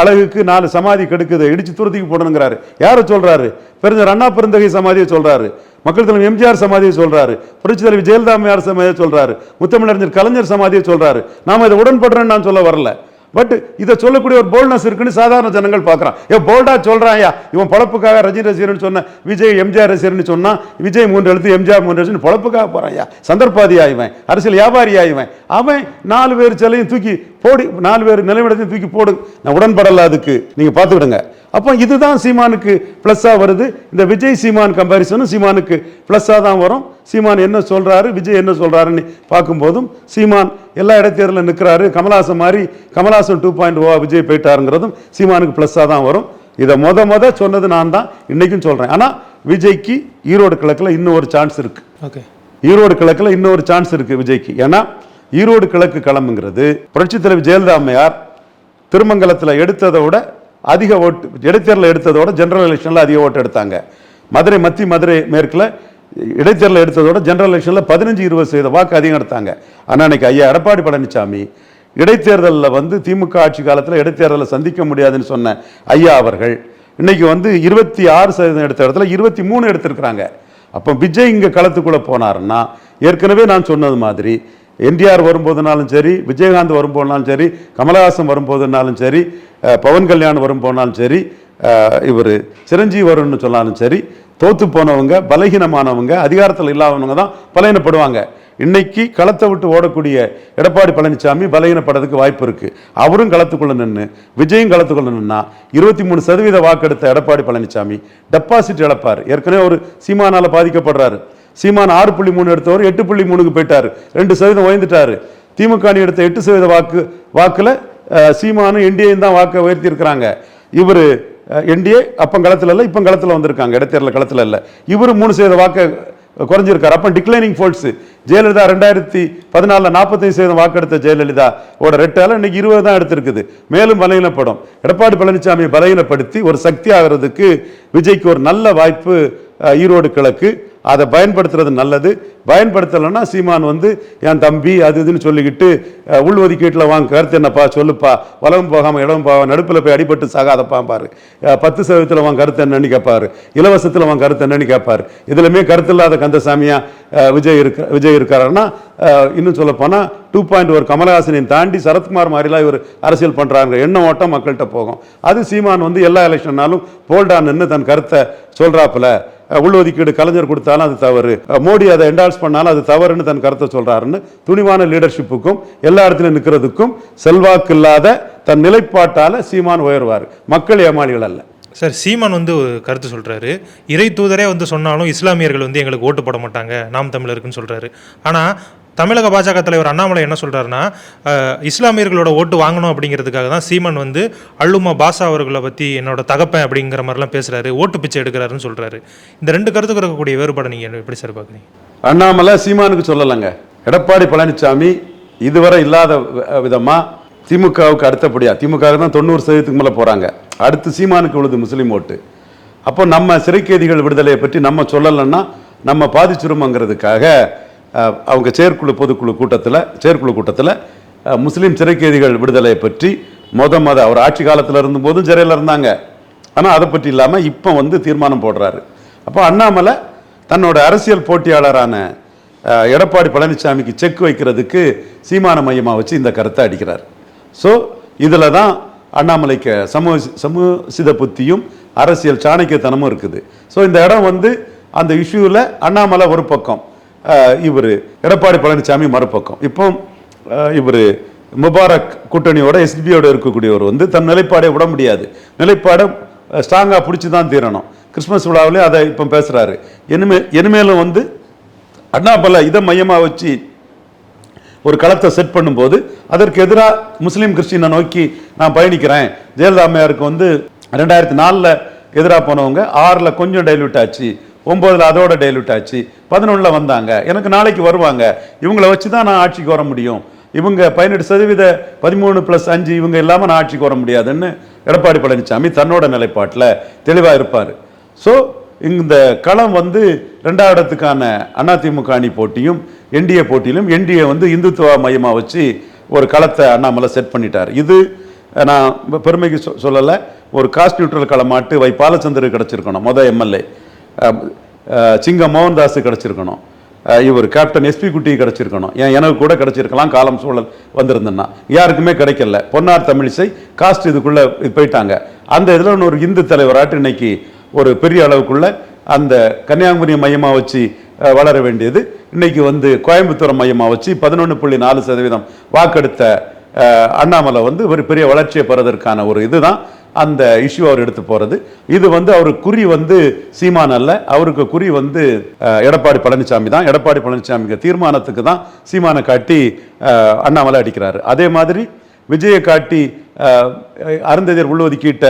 அழகுக்கு நாலு சமாதி கெடுக்குது. இடிச்சு துருத்திக்கு போடணுங்கிறாரு. யாரை சொல்கிறாரு பெருஞ்சர் அண்ணா பெருந்தகை சமாதியை சொல்கிறாரு மக்கள் தலைவர் எம்ஜிஆர் சமாதியை சொல்றாரு. புரட்சி தலைவர் ஜெயலலிதா சமாதியை சொல்றாரு. முத்தமிழறிஞர் கலைஞர் சமாதியை சொல்றாரு. நாம இதை உடன்படுறேன்னு நான் சொல்ல வரல. பட் இதை சொல்லக்கூடிய ஒரு போல்ட்னஸ் இருக்குன்னு சாதாரண ஜனங்கள் பார்க்குறான் ஏ போல்டா சொல்கிறான் ஐயா. இவன் பொழப்புக்காக ரஜினி ரசிகர்னு சொன்ன விஜய் எம்ஜிஆர் ரசிகர்னு சொன்னால் விஜய் மூன்று எழுத்து எம்ஜிஆர் மூன்று எழுத்து பழப்புக்காக போகிறான் ஐயா. சந்தர்ப்பாதி இவன். அரசியல் வியாபாரி இவன். அவன் நாலு பேர் சிலையும் தூக்கி போடி நாலு பேர் நிலைவிடத்தையும் தூக்கி போடு. நான் உடன்படலை அதுக்கு. நீங்கள் பார்த்து விடுங்க. அப்போ இதுதான் சீமானுக்கு ப்ளஸ்ஸாக வருது. இந்த விஜய் சீமான் கம்பேரிசனும் சீமானுக்கு ப்ளஸ்ஸாக தான் வரும். சீமான் என்ன சொல்றாரு விஜய் என்ன சொல்றாருன்னு பார்க்கும்போதும் சீமான் எல்லா இடைத்தேர்தலில் நிற்கிறாரு கமலஹாசன் மாதிரி Kamal Haasan two point O Vijay போயிட்டாருங்கிறதும் சீமானுக்கு ப்ளஸ்ஸாக தான் வரும். இதை மொத மொத சொன்னது நான் தான் இன்னைக்கும் சொல்றேன். ஆனால் விஜய்க்கு ஈரோடு கிழக்கில் இன்னும் ஒரு சான்ஸ் இருக்கு. ஓகே ஈரோடு கிழக்கில் இன்னொரு சான்ஸ் இருக்கு விஜய்க்கு. ஏன்னா ஈரோடு கிழக்கு களம்ங்கிறது புரட்சித் தலைவர் ஜெயலலிதா அம்மையார் திருமங்கலத்தில் எடுத்ததை விட அதிக ஓட்டு இடைத்தேர்தல் எடுத்ததோட ஜென்ரல் எலெக்ஷனில் அதிக ஓட்டு எடுத்தாங்க. மதுரை மத்தி மதுரை மேற்கில் இடைத்தேர்தல் எடுத்ததோட ஜென்ரல் எலெக்ஷனில் பதினஞ்சு இருபது சதவீத வாக்கு அதிகம் எடுத்தாங்க. ஆனால் இன்னைக்கு ஐயா எடப்பாடி பழனிசாமி இடைத்தேர்தலில் வந்து திமுக ஆட்சி காலத்தில் இடைத்தேர்தலை சந்திக்க முடியாதுன்னு சொன்ன ஐயா அவர்கள் இன்னைக்கு வந்து இருபத்தி ஆறு சதவீதம் எடுத்த இடத்துல இருபத்தி மூணு எடுத்திருக்கிறாங்க. அப்போ விஜய் இங்கே களத்துக்குள்ளே போனாருன்னா ஏற்கனவே நான் சொன்னது மாதிரி என்டிஆர் வரும்போதுனாலும் சரி விஜயகாந்த் வரும்போதுனாலும் சரி கமலஹாசன் வரும்போதுனாலும் சரி பவன் கல்யாண் வரும்போதுனாலும் சரி இவர் சிரஞ்சீவி வரும்னு சொன்னாலும் சரி தோத்து போனவங்க பலகீனமானவங்க அதிகாரத்தில் இல்லாதவங்க தான் பலகீனப்படுவாங்க. இன்னைக்கு களத்தை விட்டு ஓடக்கூடிய எடப்பாடி பழனிசாமி பலகீனப்படுறதுக்கு வாய்ப்பு இருக்கு. அவரும் களத்துக்குள்ள நின்று விஜயும் களத்துக்குள்ள நின்னா இருபத்தி மூணு சதவீத வாக்கெடுத்த எடப்பாடி பழனிசாமி டெபாசிட் இழப்பார். ஏற்கனவே ஒரு சீமானால பாதிக்கப்படுறாரு. சீமான் ஆறு புள்ளி மூணு எடுத்தவர் எட்டு புள்ளி மூணுக்கு போயிட்டார். ரெண்டு சதவீதம் உயர்ந்துட்டார். திமுக அணி எடுத்த எட்டு சதவீத வாக்கு வாக்கில் சீமானும் என்டிஏயும் தான் வாக்கை உயர்த்தியிருக்கிறாங்க இவர் என்டிஏ அப்போ களத்தில் இல்லை இப்போ களத்தில் வந்திருக்காங்க. இடைத்தேர்தல் களத்தில் இல்லை. இவர் மூணு சதவீத வாக்கை குறைஞ்சிருக்காரு. அப்போ டிக்ளைனிங் ஃபோல்ட்ஸு ஜெயலலிதா ரெண்டாயிரத்தி பதினாலில் நாற்பத்தஞ்சு சதவீதம் வாக்கெடுத்த ஜெயலலிதா ஓட ரெட்டால் இன்னைக்கு இருபது தான் எடுத்திருக்குது. மேலும் பலகீனப்படும் எடப்பாடி பழனிசாமியை பலகீனப்படுத்தி ஒரு சக்தி ஆகிறதுக்கு விஜய்க்கு ஒரு நல்ல வாய்ப்பு ஈரோடு கிழக்கு. அதை பயன்படுத்துறது நல்லது. பயன்படுத்தலைன்னா சீமான் வந்து என் தம்பி அது இதுன்னு சொல்லிக்கிட்டு உள்ஒதுக்கீட்டில் வாங்க கருத்து என்னப்பா சொல்லுப்பா. வளவும் போகாமல் இடம் போகாமல் நடுப்பில் போய் அடிபட்டு சாகாதப்பா பாரு. பத்து சதவீதத்தில் வாங்க கருத்து என்னன்னு கேட்பாரு இலவசத்தில் வாங்க கருத்து என்னன்னு கேட்பார் இதுலையுமே கருத்து இல்லாத கந்தசாமியாக விஜய் இருக்க விஜய் இருக்காருன்னா இன்னும் சொல்லப்போனால் டூ பாயிண்ட் ஒரு கமலஹாசனையும் தாண்டி சரத்குமார் மாதிரிலாம் இவர் அரசியல் பண்ணுறாங்க என்ன ஓட்டம் மக்கள்கிட்ட போகும். அது சீமான் வந்து எல்லா எலெக்ஷன்னாலும் போல்டா நின்று தன் கருத்தை சொல்கிறாப்புல உள்ஒதுக்கீடு கலைஞர் கொடுத்தாலும் அது தவறு. மோடி அதை என்டால்ஸ் பண்ணாலும் அது தவறுன்னு தன் கருத்தை சொல்கிறாருன்னு துணிவான லீடர்ஷிப்புக்கும் எல்லா இடத்துலையும் நிற்கிறதுக்கும் செல்வாக்கு இல்லாத தன் நிலைப்பாட்டால் சீமான் உயர்வார். மக்கள் ஏமாளிகள் அல்ல. சார் சீமான் வந்து கருத்து சொல்கிறாரு இறை தூதரே வந்து சொன்னாலும் இஸ்லாமியர்கள் வந்து எங்களுக்கு ஓட்டு போட மாட்டாங்க. நாம் தமிழருக்குன்னு சொல்கிறாரு ஆனால் தமிழக பாஜக தலைவர் அண்ணாமலை என்ன சொல்கிறாருன்னா இஸ்லாமியர்களோட ஓட்டு வாங்கணும் அப்படிங்கிறதுக்காக தான் சீமான் வந்து அள்ளுமா பாஷா அவர்களை பற்றி என்னோட தகப்பேன் அப்படிங்கிற மாதிரிலாம் பேசுகிறாரு ஓட்டு பிச்சை எடுக்கிறாருன்னு சொல்கிறாரு இந்த ரெண்டு கருத்துக்கு இருக்கக்கூடிய வேறுபாடு நீங்கள் எப்படி சார் பார்க்குறீங்க? அண்ணாமலை சீமானுக்கு சொல்லலைங்க. எடப்பாடி பழனிசாமி இதுவரை இல்லாத வி- திமுகவுக்கு அடுத்தபடியாக திமுக தான் தொண்ணூறு சதவீதத்துக்கு மேலே போகிறாங்க அடுத்து சீமானுக்கு உழுது முஸ்லீம் ஓட்டு. அப்போ நம்ம சிறைக்கைதிகள் விடுதலையை பற்றி நம்ம சொல்லலைன்னா நம்ம பாதிச்சிருமோங்கிறதுக்காக அவங்க செயற்குழு பொதுக்குழு கூட்டத்தில் செயற்குழு கூட்டத்தில் முஸ்லீம் சிறைக்கைதிகள் விடுதலையை பற்றி மொத மொத அவர் ஆட்சி காலத்தில் இருந்தபோதும் சிறையில் இருந்தாங்க. ஆனால் அதை பற்றி இல்லாமல் இப்போ வந்து தீர்மானம் போடுறாரு. அப்போ அண்ணாமலை தன்னோட அரசியல் போட்டியாளரான எடப்பாடி பழனிசாமிக்கு செக் வைக்கிறதுக்கு சீமான மையமாக வச்சு இந்த கருத்தை அடிக்கிறார். ஸோ இதில் தான் அண்ணாமலைக்கு சமூக சமூசித புத்தியும் அரசியல் சாணக்கியத்தனமும் இருக்குது. ஸோ இந்த இடம் வந்து அந்த இஷ்யூவில் அண்ணாமலை ஒரு பக்கம். இவர் எடப்பாடி பழனிசாமி மறுபக்கம். இப்போ இவர் முபாரக் கூட்டணியோட எஸ்பியோட இருக்கக்கூடியவர் வந்து தன் நிலைப்பாடை விட முடியாது. நிலைப்பாடை ஸ்ட்ராங்காக பிடிச்சி தான் தீரணும். கிறிஸ்மஸ் விழாவிலே அதை இப்போ பேசுகிறாரு இனிமே இனிமேலும் வந்து அண்ணாபல்ல இதை மையமாக வச்சு ஒரு களத்தை செட் பண்ணும்போது அதற்கு எதிராக முஸ்லீம் கிறிஸ்டினை நோக்கி நான் பயணிக்கிறேன். ஜெயலலிதா அம்மையாருக்கு வந்து ரெண்டாயிரத்தி நாலில் எதிராக போனவங்க ஆறில் கொஞ்சம் டைல்யூட் ஆச்சு. ஒம்போதில் அதோட டைல்யூட் ஆச்சு. பதினொன்றில் வந்தாங்க. எனக்கு நாளைக்கு வருவாங்க. இவங்களை வச்சு தான் நான் ஆட்சிக்கு வர முடியும். இவங்க பதினெட்டு சதவீத பதிமூணு ப்ளஸ் அஞ்சு இவங்க இல்லாமல் நான் ஆட்சிக்கு வர முடியாதுன்னு எடப்பாடி பழனிசாமி தன்னோட நிலைப்பாட்டில் தெளிவாக இருப்பார். ஸோ இந்த களம் வந்து ரெண்டாவது இடத்துக்கான அதிமுக அணி போட்டியும் என்டிஏ போட்டியிலும் என்டிஏ வந்து இந்துத்துவ மையமாக வச்சு ஒரு களத்தை அண்ணாமலை செட் பண்ணிட்டார். இது நான் பெருமைக்கு சொ- சொல்லலை. ஒரு காஸ்ட் நியூட்ரல் களமாட்டு வை பாலச்சந்தருக்கு கிடச்சிருக்கணும் மொதல் எம்எல்ஏ சிங்கம் மோகன்தாஸ் கிடச்சிருக்கணும். இவர் கேப்டன் எஸ்பி குட்டி கிடச்சிருக்கணும். ஏன் எனக்கு கூட கிடச்சிருக்கலாம் காலம் சூழல் வந்திருந்தேன்னா யாருக்குமே கிடைக்கல. பொன்னார் தமிழிசை காஸ்ட் இதுக்குள்ளே போயிட்டாங்க. அந்த இதில் ஒரு இந்து தலைவராட்டு இன்னைக்கு ஒரு பெரிய அளவுக்குள்ள அந்த கன்னியாகுமரி மையமாக வச்சு வளர வேண்டியது. இன்னைக்கு வந்து கோயம்புத்தூர் மையமாக வச்சு பதினொன்று புள்ளி நாலு சதவீதம் வாக்கெடுத்த அண்ணாமலை வந்து ஒரு பெரிய வளர்ச்சியை பெறதற்கான ஒரு இதுதான். அந்த இஷ்யூ அவர் எடுத்து போறது. இது வந்து அவர் குறி வந்து சீமான் அல்ல. அவருக்கு குறி வந்து எடப்பாடி பழனிசாமி தான். எடப்பாடி பழனிசாமிக்கு தீர்மானத்துக்கு தான் சீமானை காட்டி அண்ணாமலை அடிக்கிறாரு. அதே மாதிரி விஜயை காட்டி அருந்ததியர் உள்ளொதுக்கீட்ட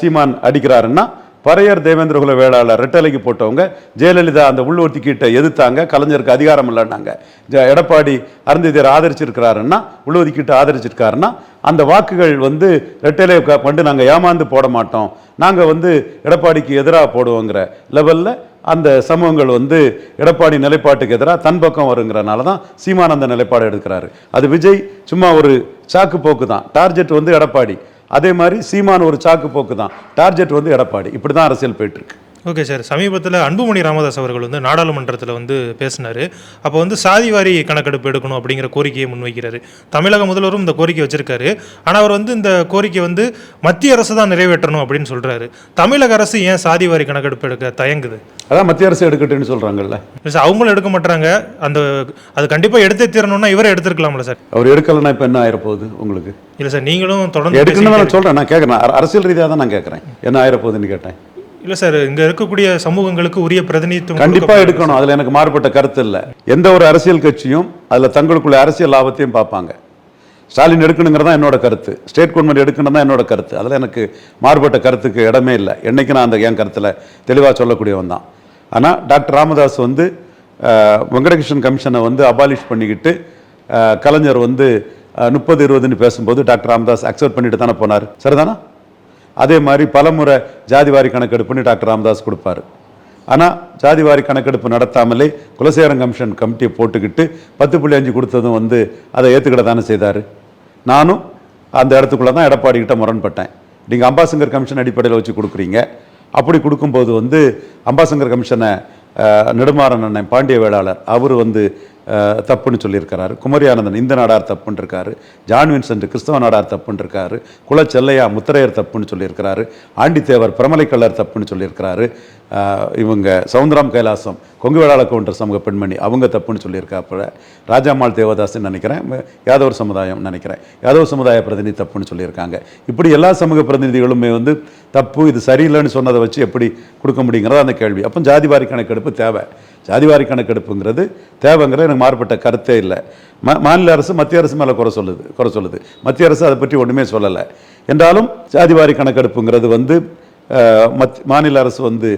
சீமான் அடிக்கிறாருன்னா பறையர் தேவேந்திரகுல வேளாளர் ரெட்டலைக்கு போட்டவங்க ஜெயலலிதா அந்த உள்ளொதுக்கீட்டை எதிர்த்தாங்க கலைஞருக்கு அதிகாரம் இல்லைன்னாங்க. ஜ- எடப்பாடி அருந்ததியர் ஆதரிச்சிருக்கிறாருன்னா உள்ளொதுக்கீட்டை ஆதரிச்சிருக்காருன்னா அந்த வாக்குகள் வந்து ரெட்டையிலே கொண்டு நாங்கள் ஏமாந்து போட மாட்டோம். நாங்கள் வந்து எடப்பாடிக்கு எதிராக போடுவோங்கிற லெவலில் அந்த சமூகங்கள் வந்து எடப்பாடி நிலைப்பாட்டுக்கு எதிராக தன் பக்கம் வருங்கிறனால தான் சீமானந்த நிலைப்பாடு எடுக்கிறாரு. அது விஜய் சும்மா ஒரு சாக்கு போக்கு தான். டார்கெட் வந்து எடப்பாடி. அதே மாதிரி சீமான் ஒரு சாக்கு போக்கு தான். டார்கெட் வந்து எடப்பாடி. இப்படி தான் அரசியல் போயிட்டுருக்கு ஓகே சார். சமீபத்தில் அன்புமணி ராமதாஸ் அவர்கள் வந்து நாடாளுமன்றத்தில் வந்து பேசினார். அப்போ வந்து சாதிவாரி கணக்கெடுப்பு எடுக்கணும் அப்படிங்கிற கோரிக்கையை முன்வைக்கிறாரு. தமிழக முதல்வரும் இந்த கோரிக்கை வச்சிருக்காரு. ஆனால் அவர் வந்து இந்த கோரிக்கை வந்து மத்திய அரசு தான் நிறைவேற்றணும் அப்படின்னு சொல்றாரு. தமிழக அரசு ஏன் சாதிவாரி கணக்கெடுப்பு எடுக்க தயங்குது? அதான் மத்திய அரசு எடுக்கட்டுன்னு சொல்றாங்கல்ல. இல்ல சார் அவங்களும் எடுக்க மாட்டாங்க. அந்த அது கண்டிப்பாக எடுத்தே தீரணும்னா இவரே எடுத்திருக்கலாம்ல சார். அவர் எடுக்கலைன்னா இப்போ என்ன ஆயிரப்போகுது உங்களுக்கு? இல்லை சார் நீங்களும் தொடர்ந்து எடுக்கணும்னு நான் சொல்கிறேன் நான் கேட்குறேன் அர- அரசியல் ரீதியாக தான் நான் கேட்குறேன் என்ன ஆயிரப்போகுதுன்னு கேட்டேன். இல்லை சார் இங்கே இருக்கக்கூடிய சமூகங்களுக்கு உரிய பிரதிநிதித்துவம் கண்டிப்பா கொடுக்கப்படணும். எடுக்கணும். அதுல எனக்கு மாறுபட்ட கருத்து இல்லை. எந்த ஒரு அரசியல் கட்சியும் அதுல தங்களுக்குள்ள அரசியல் லாபத்தையும் பார்ப்பாங்க. ஸ்டாலின் எடுக்கணுங்கிறது தான் என்னோட கருத்து. ஸ்டேட் கவர்மெண்ட் எடுக்கணும் தான் என்னோட கருத்து. அதில் எனக்கு மாறுபட்ட கருத்துக்கு இடமே இல்லை. என்னைக்கு நான் அந்த என் கருத்தில் தெளிவாக சொல்லக்கூடியவன் தான். ஆனால் டாக்டர் ராமதாஸ் வந்து வெங்கடகிருஷ்ணன் கமிஷனை வந்து அபாலிஷ் பண்ணிக்கிட்டு கலைஞர் வந்து முப்பது இருபதுன்னு பேசும்போது டாக்டர் ராமதாஸ் அக்செப்ட் பண்ணிட்டு தானே போனார். சரிதானா? அதே மாதிரி பலமுறை ஜாதிவாரி கணக்கெடுப்புன்னு டாக்டர் ராமதாஸ் கொடுப்பாரு. ஆனால் ஜாதிவாரி கணக்கெடுப்பு நடத்தாமலே குலசேகரன் கமிஷன் கமிட்டியை போட்டுக்கிட்டு பத்து புள்ளி அஞ்சு கொடுத்ததும் வந்து அதை ஏற்றுக்கிட தானே செய்தார். நானும் அந்த இடத்துக்குள்ளே தான் எடப்பாடி கிட்ட முரண்பட்டேன். நீங்கள் அம்பாசங்கர் கமிஷன் அடிப்படையில் வச்சு கொடுக்குறீங்க. அப்படி கொடுக்கும்போது வந்து அம்பாசங்கர் கமிஷனை நெடுமாறன் அண்ணன் பாண்டிய வேளாளர் அவர் வந்து தப்புன்னு சொல்லியிருக்கிறாரு. குமரி ஆனந்தன் இந்த நாடார் தப்புன்னு இருக்காரு ஜான் வின்சென்ட் கிறிஸ்தவ நாடார் தப்புன்னு இருக்காரு குலச்செல்லையா முத்திரையர் தப்புன்னு சொல்லியிருக்கிறாரு. ஆண்டித்தேவர் பிரமலைக்கல்லர் தப்புன்னு சொல்லியிருக்கிறாரு. இவங்க சவுந்தரம் கைலாசம் கொங்கு வேளாள கவுண்டர் சமூக பெண்மணி அவங்க தப்புன்னு சொல்லியிருக்காப்புல. ராஜாமாள் தேவதாஸ்ன்னு நினைக்கிறேன் யாதவர் சமுதாயம் நினைக்கிறேன். யாதவ சமுதாய பிரதிநிதி தப்புன்னு சொல்லியிருக்காங்க. இப்படி எல்லா சமூக பிரதிநிதிகளுமே வந்து தப்பு இது சரியில்லைன்னு சொன்னதை வச்சு எப்படி கொடுக்க முடியுங்கிறத அந்த கேள்வி. அப்போ ஜாதிவாரி கணக்கெடுப்பு தேவை. ஜாதிவாரி கணக்கெடுப்புங்கிறது தேவைங்கிற எனக்கு மாறுபட்ட கருத்தே இல்லை. மா மாநில அரசு மத்திய அரசு மேலே குறை சொல்லுது குறை சொல்லுது. மத்திய அரசு அதை பற்றி ஒன்றுமே சொல்லலை. என்றாலும் ஜாதிவாரி கணக்கெடுப்புங்கிறது வந்து மத் மாநில அரசு வந்து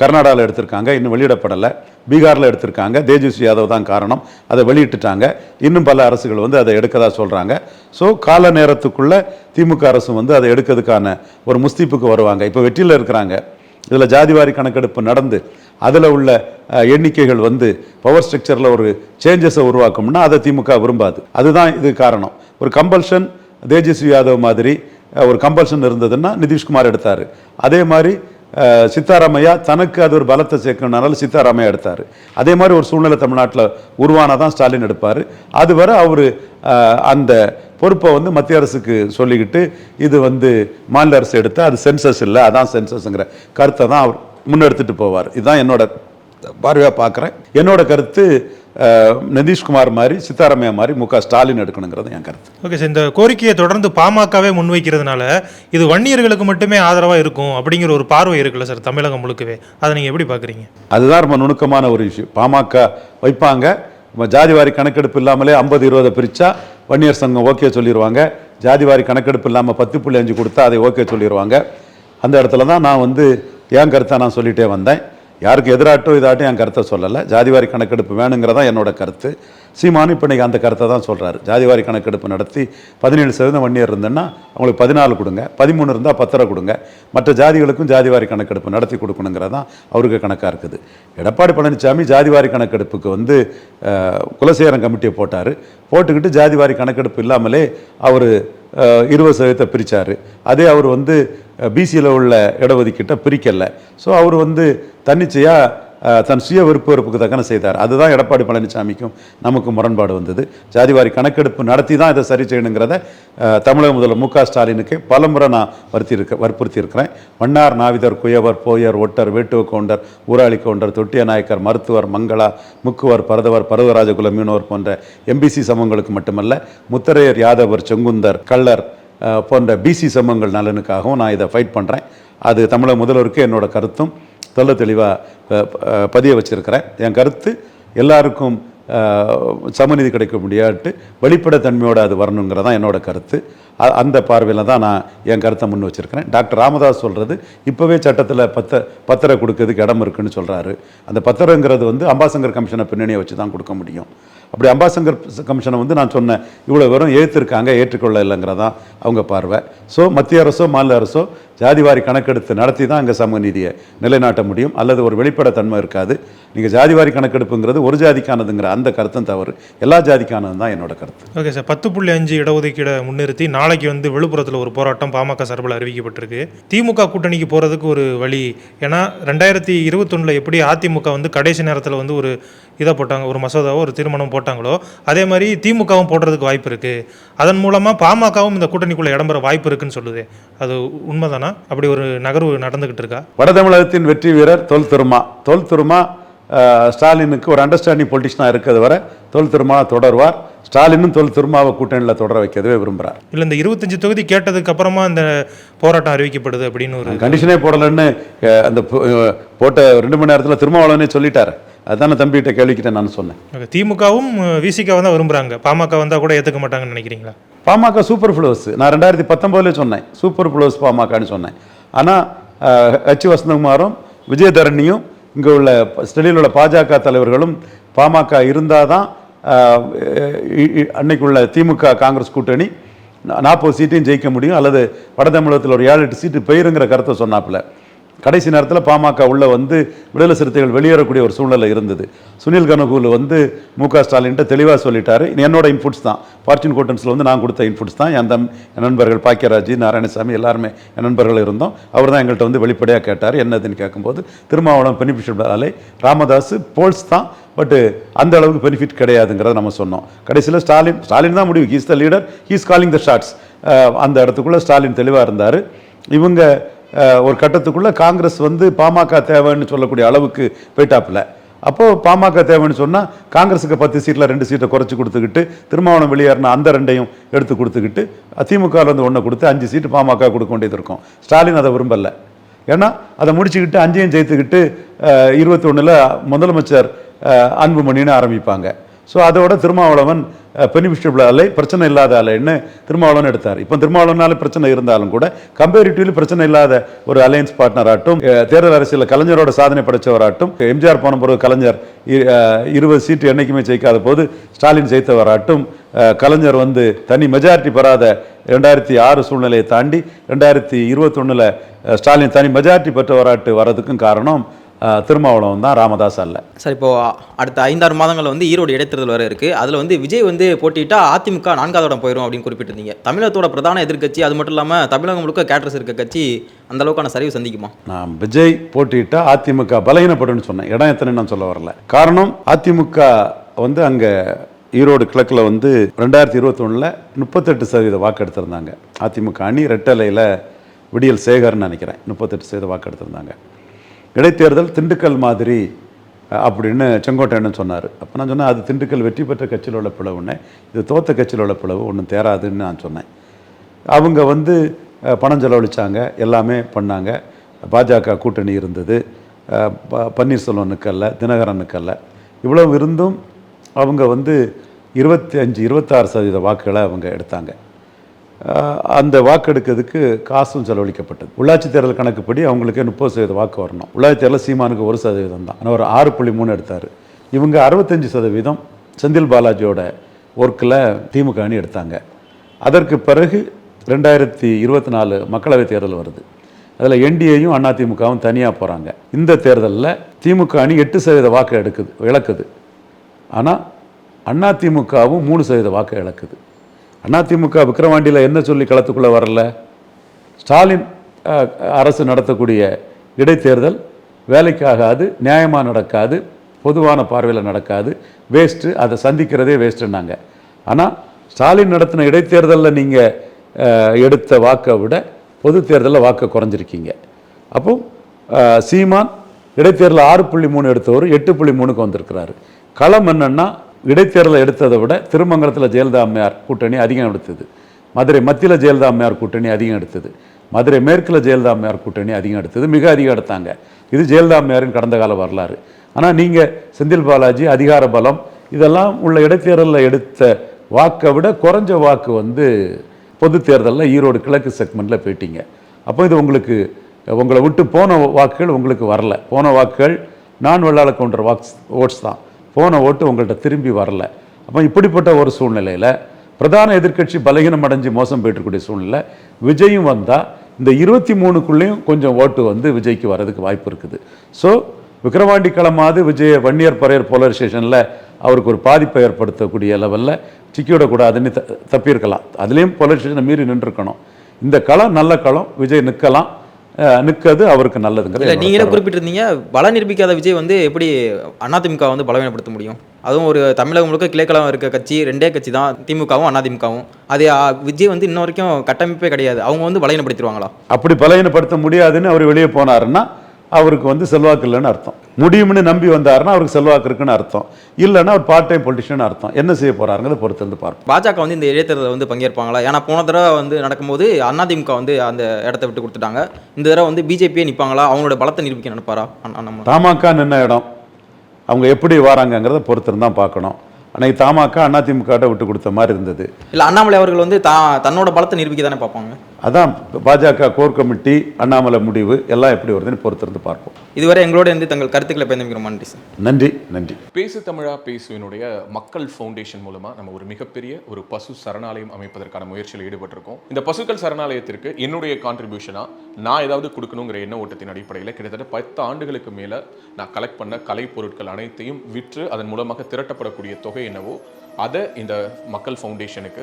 கர்நாடகாவில் எடுத்திருக்காங்க இன்னும் வெளியிடப்படலை. பீகாரில் எடுத்திருக்காங்க தேஜஸ்வி யாதவ் தான் காரணம். அதை வெளியிட்டுட்டாங்க. இன்னும் பல அரசுகள் வந்து அதை எடுக்கதா சொல்கிறாங்க ஸோ கால நேரத்துக்குள்ளே திமுக அரசும் வந்து அதை எடுக்கிறதுக்கான ஒரு முஸ்தீப்புக்கு வருவாங்க. இப்போ வெற்றியில் இருக்கிறாங்க. இதில் ஜாதிவாரி கணக்கெடுப்பு நடந்து அதில் உள்ள எண்ணிக்கைகள் வந்து பவர் ஸ்ட்ரக்சரில் ஒரு சேஞ்சஸை உருவாக்கும்னா அதை திமுக விரும்பாது. அதுதான் இது காரணம். ஒரு கம்பல்ஷன் தேஜஸ்வி யாதவ் மாதிரி ஒரு கம்பல்ஷன் இருந்ததுன்னா நிதிஷ்குமார் எடுத்தார். அதே மாதிரி சித்தாராமையா தனக்கு அது ஒரு பலத்தை சேர்க்கணுனால சித்தாராமையா எடுத்தார். அதே மாதிரி ஒரு சூழ்நிலை தமிழ்நாட்டில் உருவானாதான் ஸ்டாலின் எடுப்பார். அதுவரை அவர் அந்த பொறுப்பை வந்து மத்திய அரசுக்கு சொல்லிக்கிட்டு இது வந்து மாநில அரசு எடுத்தால் அது சென்சஸ் இல்லை அதான் சென்சஸ்ங்கிற கருத்தை தான் அவர் முன்னெடுத்துட்டு போவார். இதுதான் என்னோட பார்வையாக பார்க்குறேன். என்னோட கருத்து நிதிஷ்குமார் மாதிரி சித்தாராமையா மாதிரி மு க ஸ்டாலின் எடுக்கணுங்கிறது என் கருத்து. ஓகே சார் இந்த கோரிக்கையை தொடர்ந்து பாமகவே முன்வைக்கிறதுனால இது வன்னியர்களுக்கு மட்டுமே ஆதரவாக இருக்கும் அப்படிங்கிற ஒரு பார்வை இருக்குல்ல சார் தமிழகம் முழுக்கவே. அதை நீங்கள் எப்படி பார்க்குறீங்க? அதுதான் ரொம்ப நுணுக்கமான ஒரு விஷயம். பாமக வைப்பாங்க. நம்ம ஜாதிவாரி கணக்கெடுப்பு இல்லாமலே ஐம்பது இருபதை பிரித்தா வன்னியர் சங்கம் ஓகே சொல்லிடுவாங்க ஜாதிவாரி கணக்கெடுப்பு இல்லாமல் பத்து புள்ளி அஞ்சு கொடுத்தா அதை ஓகே சொல்லிடுவாங்க அந்த இடத்துல தான் நான் வந்து என் கருத்தை நான் சொல்லிகிட்டே வந்தேன். யாருக்கு எதிராட்டோ இதாட்டும் என் கருத்தை சொல்லலை. ஜாதிவாரி கணக்கெடுப்பு வேணுங்கிறதான் என்னோட கருத்து. சீமானு இப்போ இன்றைக்கி அந்த கருத்தை தான் சொல்கிறாரு ஜாதிவாரி கணக்கெடுப்பு நடத்தி பதினேழு சதவீதம் வன்னியர் இருந்தேன்னா அவங்களுக்கு பதினாலு கொடுங்க பதிமூணு இருந்தால் பத்தரை கொடுங்க. மற்ற ஜாதிகளுக்கும் ஜாதிவாரி கணக்கெடுப்பு நடத்தி கொடுக்கணுங்கிறது தான் அவருக்கு கணக்காக இருக்குது. எடப்பாடி பழனிசாமி ஜாதிவாரி கணக்கெடுப்புக்கு வந்து குலசேகரன் கமிட்டியை போட்டார். போட்டுக்கிட்டு ஜாதிவாரி கணக்கெடுப்பு இல்லாமலே அவர் இருபது சதவீதத்தை பிரித்தார் அதே அவர் வந்து பிசியில் உள்ள இடஒதுக்கீட்டை பிரிக்கலை. ஸோ அவர் வந்து தன்னிச்சையாக தன் சுய விருப்ப வெறுப்புக்கு தக்கன செய்தார். அதுதான் எடப்பாடி பழனிசாமிக்கும் நமக்கு முரண்பாடு வந்தது. ஜாதிவாரி கணக்கெடுப்பு நடத்தி தான் இதை சரி செய்யணுங்கிறத தமிழக முதல்வர் மு க ஸ்டாலினுக்கு பலமுறை நான் வற்புறுத்தி இருக்க வற்புறுத்தி இருக்கிறேன் மன்னார் நாவிதர் குயவர் போயர் ஒட்டர் வேட்டுவ கவுண்டர் ஊராளி கவுண்டர் தொட்டிய நாயக்கர் மருத்துவர் மங்களா முக்குவர் பரதவர் பரதராஜகுல மீனவர் போன்ற எம்பிசி சமூகங்களுக்கு மட்டுமல்ல முத்தரையர் யாதவர் செங்குந்தர் கள்ளர் போன்ற பிசி சமூகங்கள் நலனுக்காகவும் நான் இதை ஃபைட் பண்ணுறேன் அது தமிழக முதல்வருக்கு என்னோட கருத்தும். தெல்ல தெளிவாக பதிய வச்சுருக்கிறேன். என் கருத்து எல்லாருக்கும் சமநிதி கிடைக்க முடியாட்டு வெளிப்படைத்தன்மையோடு அது வரணுங்கிறதான் என்னோட கருத்து. அந்த பார்வையில் தான் நான் என் கருத்தை முன் வச்சிருக்கிறேன். டாக்டர் ராமதாஸ் சொல்கிறது இப்போவே சட்டத்தில் பத்த பத்திரம் கொடுக்கறதுக்கு இடம் இருக்குன்னு சொல்கிறாரு அந்த பத்திரங்கிறது வந்து அம்பாசங்கர் கமிஷனை பின்னணியை வச்சு தான் கொடுக்க முடியும். அப்படி அம்பாசங்கர் கமிஷனை வந்து நான் சொன்னேன் இவ்வளோ வெறும் ஏற்றிருக்காங்க ஏற்றுக்கொள்ள இல்லைங்கிறதான் அவங்க பார்வை. ஸோ மத்திய அரசோ மாநில அரசோ ஜாதிவாரி கணக்கெடுத்து நடத்தி தான் அங்கே சமூக நீதியை நிலைநாட்ட முடியும். அல்லது ஒரு வெளிப்படைத்தன்மை இருக்காது. நீங்கள் ஜாதிவாரி கணக்கெடுப்புங்கிறது ஒரு ஜாதிக்கானதுங்கிற அந்த கருத்தும் தவறு. எல்லா ஜாதிக்கானது தான் என்னோட கருத்து. Okay sir. பத்து புள்ளி அஞ்சு இடஒதுக்கீடை முன்னிறுத்தி நாளைக்கு வந்து விழுப்புரத்தில் ஒரு போராட்டம் பாமக சார்பில் அறிவிக்கப்பட்டிருக்கு. திமுக கூட்டணிக்கு போகிறதுக்கு ஒரு வழி. ஏன்னா ரெண்டாயிரத்தி இருபத்தொன்னில் எப்படி அதிமுக வந்து கடைசி நேரத்தில் வந்து ஒரு இதை போட்டாங்க ஒரு மசோதாவோ ஒரு தீர்மானம் போட்டாங்களோ அதே மாதிரி திமுகவும் போடுறதுக்கு வாய்ப்பு இருக்குது அதன் மூலமாக பாமகவும் இந்த கூட்டணிக்குள்ளே இடம்பெற வாய்ப்பு இருக்குன்னு சொல்லுது. அது உண்மைதானா? அப்படி ஒரு நகர்வு நடந்துக்கிட்டு இருக்கா? வட தமிழகத்தின் வெற்றி வீரர் தொல் திருமா. தொல் திருமா ஸ்டாலினுக்கு ஒரு அண்டர்ஸ்டாண்டிங் பொலிட்டிஷனாக இருக்கிறது வரை தொல் திருமா தொடர்வார். ஸ்டாலினும் தொல் திருமாவை கூட்டணியில் தொடர வைக்கவே விரும்புகிறார் இல்லை இந்த இருபத்தஞ்சு தொகுதி கேட்டதுக்கு அப்புறமா இந்த போராட்டம் அறிவிக்கப்படுது அப்படின்னு ஒரு கண்டிஷனே போடலைன்னு அந்த போட்ட ரெண்டு மணி நேரத்தில் திருமாவளவனே சொல்லிட்டாரு. அதான தம்பிகிட்ட கேள்விக்கிட்ட நான் சொன்னேன். திமுகவும் விசிகாவை தான் விரும்புகிறாங்க பாமக வந்தால் கூட ஏற்றுக்க மாட்டாங்கன்னு நினைக்கிறீங்களா? பாமக சூப்பர் ஃப்ளோஸ் நான் ரெண்டாயிரத்தி பத்தொம்போதுல சொன்னேன். சூப்பர் ஃப்ளோஸ் பாமகன்னு சொன்னேன். ஆனால் ஹெச் வசந்தகுமாரும் விஜயதரணியும் இங்கே உள்ள ஸ்டெலியில் உள்ள பாஜக தலைவர்களும் பாமக இருந்தால் தான் அன்னைக்குள்ள திமுக காங்கிரஸ் கூட்டணி நாற்பது சீட்டையும் ஜெயிக்க முடியும் அல்லது வட தமிழகத்தில் ஒரு ஏழு எட்டு சீட்டு பெயருங்கிற கருத்தை சொன்னாப்புல. கடைசி நேரத்தில் பாமக உள்ள வந்து விடுதலை சிறுத்தைகள் வெளியேறக்கூடிய ஒரு சூழ்நிலை இருந்தது. சுனில் கனகூல் வந்து மு க ஸ்டாலின்ட்ட தெளிவாக சொல்லிட்டாரு. என்னோட இன்புட்ஸ் தான். ஃபார்ச்சூன் கோட்டன்ஸில் வந்து நான் கொடுத்த இன்புட்ஸ் தான். என் தம் என் நண்பர்கள் பாக்கியராஜ் நாராயணசாமி எல்லாருமே என் நண்பர்கள் இருந்தோம். அவர் தான் எங்கள்கிட்ட வந்து வெளிப்படையாக கேட்டார். என்னதுன்னு கேட்கும்போது திருமாவளம் பெனிஃபிஷியல் அலை ராமதாஸ் போல்ஸ் தான். பட்டு அந்த அளவுக்கு பெனிஃபிட் கிடையாதுங்கிறத நம்ம சொன்னோம். கடைசியில் ஸ்டாலின் ஸ்டாலின் தான் முடிவு. He's the leader he's calling the shots அந்த இடத்துக்குள்ளே ஸ்டாலின் தெளிவாக இருந்தார். இவங்க ஒரு கட்டத்துக்குள்ளே காங்கிரஸ் வந்து பாமக தேவைன்னு சொல்லக்கூடிய அளவுக்கு போயிட்டாப்புல. அப்போது பாமக தேவைன்னு சொன்னால் காங்கிரஸுக்கு பத்து சீட்டில் ரெண்டு சீட்டை குறைச்சி கொடுத்துக்கிட்டு திருமாவளம் வெளியேறின அந்த ரெண்டையும் எடுத்து கொடுத்துக்கிட்டு அதிமுகவில் வந்து ஒன்றை கொடுத்து அஞ்சு சீட்டு பாமக கொடுக்க வேண்டியது இருக்கும். ஸ்டாலின் அதை விரும்பலை. ஏன்னா அதை முடிச்சுக்கிட்டு அஞ்சையும் ஜெயித்துக்கிட்டு இருபத்தி ஒன்றில் முதலமைச்சர் அன்புமணின்னு ஆரம்பிப்பாங்க. ஸோ அதோட திருமாவளவன் பெனிஃபிஷியபிள் அலை பிரச்சனை இல்லாத அலைன்னு திருமாவளவன் எடுத்தார். இப்போ திருமாவளவனால பிரச்சனை இருந்தாலும் கூட கம்பேரிட்டிவ்லி பிரச்சனை இல்லாத ஒரு அலையன்ஸ் பார்ட்னர் ஆட்டும் தேர்தல் அரசியலில் கலைஞரோட சாதனை படைத்தவராட்டும் எம்ஜிஆர் போன பிறகு கலைஞர் இ- இருபது சீட்டு என்றைக்குமே ஜெயிக்காத போது ஸ்டாலின் ஜெயித்தவராட்டும் கலைஞர் வந்து தனி மெஜாரிட்டி பெறாத ரெண்டாயிரத்தி ஆறு சூழ்நிலையை தாண்டி ரெண்டாயிரத்தி இருபத்தொன்னில் ஸ்டாலின் தனி மெஜாரிட்டி பெற்றவராட்டு வர்றதுக்கும் காரணம் திருமாவளவன் தான் ராமதாஸ் அல்ல. சார் இப்போ அடுத்த ஐந்தாறு மாதங்கள்ல வந்து ஈரோடு இடைத்தேர்தல் வர இருக்கு. அதுல வந்து விஜய் வந்து போட்டியிட்டா அதிமுக நான்காவது இடம் போயிடும் அப்படின்னு குறிப்பிட்டிருந்தீங்க. தமிழகத்தோட பிரதான எதிர்க்கட்சி அது மட்டும் இல்லாம தமிழகம் முழுக்க கேட்டர்ஸ் இருக்க கட்சி அந்த அளவுக்கான சரிவு சந்திக்குமா? நான் விஜய் போட்டியிட்டா அதிமுக பலகீனப்படும்னு சொன்னேன். இடம் எத்தனை நான் சொல்ல வரல. காரணம் அதிமுக வந்து அங்கே ஈரோடு கிழக்கில் வந்து ரெண்டாயிரத்தி இருபத்தொன்னில் முப்பத்தெட்டு சதவீத வாக்கு எடுத்திருந்தாங்க அதிமுக அணி ரெட்டலையில் விடியல் சேகர்னு நினைக்கிறேன். முப்பத்தெட்டு சதவீத வாக்கு எடுத்திருந்தாங்க இடைத்தேர்தல் திண்டுக்கல் மாதிரி அப்படின்னு செங்கோட்டையன் சொன்னார். அப்போ நான் சொன்னேன் அது திண்டுக்கல் வெற்றி பெற்ற கட்சியில் உள்ள பிளவுன்னு இது தோத்த கட்சியில் உள்ள பிளவு ஒன்றும் தேராதுன்னு நான் சொன்னேன். அவங்க வந்து பணம் செலவழிச்சாங்க எல்லாமே பண்ணாங்க. பாஜக கூட்டணி இருந்தது. அஹ், ப- பன்னீர்செல்வம் நிற்கல இவ்வளவு இருந்தும் அவங்க வந்து இருபத்தி அஞ்சு இருபத்தாறு சதவீத வாக்குகளை அவங்க எடுத்தாங்க. அந்த வாக்கெடுக்கிறதுக்கு காசும் செலவழிக்கப்பட்டது. உள்ளாட்சி தேர்தல் கணக்குப்படி அவங்களுக்கு முப்பது சதவீத வாக்கு வரணும். உள்ளாட்சி தேர்தல் சீமானுக்கு ஒரு சதவீதம் தான். ஆனால் ஒரு ஆறு புள்ளி மூணு எடுத்தார். இவங்க அறுபத்தஞ்சு சதவீதம் செந்தில் பாலாஜியோட ஒர்க்கில் திமுக அணி எடுத்தாங்க. அதற்கு பிறகு ரெண்டாயிரத்தி இருபத்தி நாலு மக்களவைத் தேர்தல் வருது. அதில் என்டிஏயும் அதிமுகவும் தனியாக போகிறாங்க. இந்த தேர்தலில் திமுக அணி எட்டு சதவீத வாக்கு எடுக்குது இழக்குது. ஆனால் அதிமுகவும் மூணு சதவீத வாக்கு இழக்குது. அதிமுக விக்கிரவாண்டியில் என்ன சொல்லி களத்துக்குள்ளே வரல? ஸ்டாலின் அரசு நடத்தக்கூடிய இடைத்தேர்தல் வேலைக்காகாது நியாயமாக நடக்காது பொதுவான பார்வையில் நடக்காது. வேஸ்ட்டு அதை சந்திக்கிறதே வேஸ்ட்டுன்னாங்க ஆனால் ஸ்டாலின் நடத்தின இடைத்தேர்தலில் நீங்கள் எடுத்த வாக்கை விட பொது தேர்தலில் வாக்கை குறைஞ்சிருக்கீங்க. அப்போ சீமான் இடைத்தேர்தல் ஆறு புள்ளி மூணு எடுத்தவர் எட்டு புள்ளி மூணுக்கு வந்திருக்கிறாரு. களம் என்னென்னா இடைத்தேர்தலை எடுத்ததை விட திருமங்கலத்தில் ஜெயலலிதா அம்மையார் கூட்டணி அதிகம் எடுத்தது. மதுரை மத்தியில் ஜெயலலிதா அம்மையார் கூட்டணி அதிகம் எடுத்தது. மதுரை மேற்கில் ஜெயலலிதா அம்மையார் கூட்டணி அதிகம் எடுத்தது. மிக அதிகம் எடுத்தாங்க. இது ஜெயலலிதா அம்மையாரின் கடந்த கால வரலாறு. ஆனால் நீங்கள் செந்தில் பாலாஜி அதிகார பலம் இதெல்லாம் உள்ள இடைத்தேர்தலில் எடுத்த வாக்கை விட குறைஞ்ச வாக்கு வந்து பொது தேர்தலில் ஈரோடு கிழக்கு செக்மெண்ட்டில் போயிட்டீங்க. அப்போ இது உங்களுக்கு உங்களை விட்டு போன வாக்குகள் உங்களுக்கு வரல. போன வாக்குகள் நான் வெள்ளாள கவுண்டர் வாக்ஸ் ஓட்ஸ் தான். போன ஓட்டு உங்கள்கிட்ட திரும்பி வரல. அப்போ இப்படிப்பட்ட ஒரு சூழ்நிலையில் பிரதான எதிர்க்கட்சி பலகீனம் அடைஞ்சு மோசம் போயிட்டுருக்கூடிய சூழ்நிலை விஜயும் வந்தால் இந்த இருபத்தி மூணுக்குள்ளேயும் கொஞ்சம் ஓட்டு வந்து விஜய்க்கு வர்றதுக்கு வாய்ப்பு இருக்குது. ஸோ விக்கிரவாண்டி களமாவது விஜய வன்னியர் பறையர் போலரைசேஷனில் அவருக்கு ஒரு பாதிப்பை ஏற்படுத்தக்கூடிய லெவலில் சிக்கிவிடக்கூடாதுன்னு த தப்பியிருக்கலாம். அதுலேயும் போலரைசேஷனை மீறி நின்றுருக்கணும். இந்த களம் நல்ல களம் விஜய் நிற்கலாம். நிற்கிறது அவருக்கு நல்லதுங்கிறது நீங்களே. குறிப்பிட்டிருந்தீங்க பல நிரூபிக்காத விஜய் வந்து எப்படி அதிமுக வந்து பலவீனப்படுத்த முடியும்? அதுவும் ஒரு தமிழகம் முழுக்க கிளைக்களம் இருக்க கட்சி ரெண்டே கட்சி தான் திமுகவும் அதிமுகவும். அது விஜய் வந்து இன்ன வரைக்கும் கட்டமைப்பே கிடையாது. அவங்க வந்து பலவீனப்படுத்திடுவாங்களா? அப்படி பலகீனப்படுத்த முடியாதுன்னு அவர் வெளியே போனாருன்னா அவருக்கு வந்து செல்வாக்கு இல்லைன்னு அர்த்தம். முடியும்னு நம்பி வந்தாருன்னா அவருக்கு செல்வாக்கு இருக்குன்னு அர்த்தம். இல்லைன்னா அவர் பார்ட் டைம் பொலிட்டிஷியன் அர்த்தம். என்ன செய்ய போறாருங்கிறத பொறுத்து இருந்து பார்ப்போம். பாஜக வந்து இந்த இடைத்தேர்தலில் வந்து பங்கேற்பாங்களா? ஏன்னா போன தடவை வந்து நடக்கும்போது அதிமுக வந்து அந்த இடத்த விட்டு கொடுத்துட்டாங்க. இந்த தடவை வந்து பிஜேபியே நிற்பாங்களா அவங்களோட பலத்தை நிரூபிக்க நினைப்பாரா? தமாக நின்ன இடம். அவங்க எப்படி வராங்கங்கிறத பொறுத்து இருந்தால் பார்க்கணும். அன்னைக்கு தமாக அதிமுக விட்டு கொடுத்த மாதிரி இருந்தது. இல்ல அண்ணாமலை அவர்கள் வந்து தா தன்னோட பலத்தை நிரூபிக்க தானே பார்ப்பாங்க? அதான் பாஜக கோர் கமிட்டி அண்ணாமலை முடிவு எல்லாம் எப்படி வருதுன்னு பொறுத்து இருந்து பார்ப்போம். இதுவரை எங்களோட இருந்து தங்கள் கருத்துக்களை பயந்துக்கிறோம் நன்றி சார். நன்றி நன்றி. பேசு தமிழா பேசுவினுடைய மக்கள் ஃபவுண்டேஷன் மூலமா நம்ம ஒரு மிகப்பெரிய ஒரு பசு சரணாலயம் அமைப்பதற்கான முயற்சியில் ஈடுபட்டிருக்கோம். இந்த பசுக்கள் சரணாலயத்திற்கு என்னுடைய கான்ட்ரிபியூஷனா நான் ஏதாவது கொடுக்கணுங்கிற எண்ண ஓட்டத்தின் அடிப்படையில் கிட்டத்தட்ட பத்து ஆண்டுகளுக்கு மேல நான் கலெக்ட் பண்ண கலை பொருட்கள் அனைத்தையும் விற்று அதன் மூலமாக திரட்டப்படக்கூடிய தொகை என்னவோ அதை இந்த மக்கள் ஃபவுண்டேஷனுக்கு